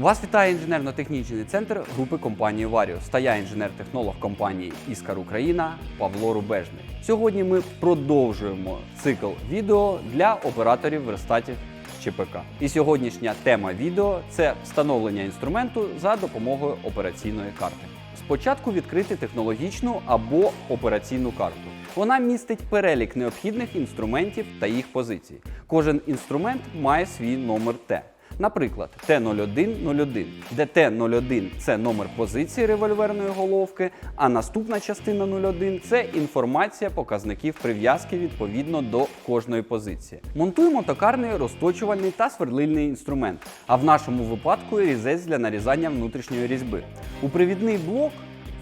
Вас вітає інженерно-технічний центр групи компанії Варіус та я інженер-технолог компанії Іскар Україна Павло Рубежний. Сьогодні ми продовжуємо цикл відео для операторів верстатів ЧПК. І сьогоднішня тема відео це встановлення інструменту за допомогою операційної карти. Спочатку відкрити технологічну або операційну карту. Вона містить перелік необхідних інструментів та їх позицій. Кожен інструмент має свій номер Т. Наприклад, Т0101, де Т01 це номер позиції револьверної головки, а наступна частина 01 це інформація показників прив'язки відповідно до кожної позиції. Монтуємо токарний розточувальний та свердлильний інструмент, а в нашому випадку різець для нарізання внутрішньої різьби. У привідний блок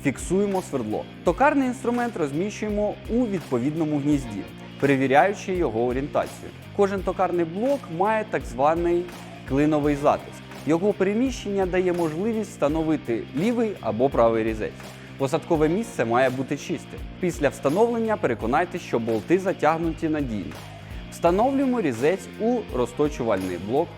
фіксуємо свердло. Токарний інструмент розміщуємо у відповідному гнізді, перевіряючи його орієнтацію. Кожен токарний блок має так званий клиновий затиск. Його переміщення дає можливість встановити лівий або правий різець. Посадкове місце має бути чисте. Після встановлення переконайтеся, що болти затягнуті надійно. Встановлюємо різець у розточувальний блок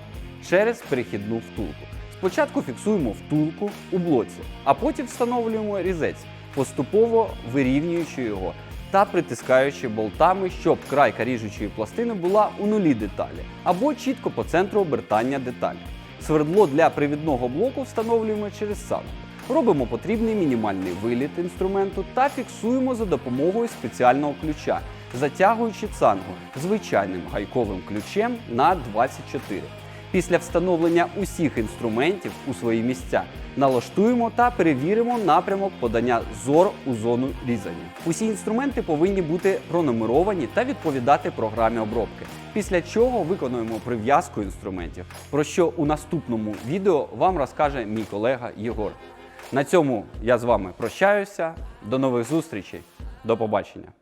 через перехідну втулку. Спочатку фіксуємо втулку у блоці, а потім встановлюємо різець, поступово вирівнюючи його та притискаючи болтами, щоб крайка ріжучої пластини була у нулі деталі або чітко по центру обертання деталі. Свердло для привідного блоку встановлюємо через сам. Робимо потрібний мінімальний виліт інструменту та фіксуємо за допомогою спеціального ключа, затягуючи цангу звичайним гайковим ключем на 24. Після встановлення усіх інструментів у свої місця налаштуємо та перевіримо напрямок подання зор у зону різання. Усі інструменти повинні бути пронумеровані та відповідати програмі обробки. Після чого виконуємо прив'язку інструментів, про що у наступному відео вам розкаже мій колега Єгор. На цьому я з вами прощаюся. До нових зустрічей. До побачення.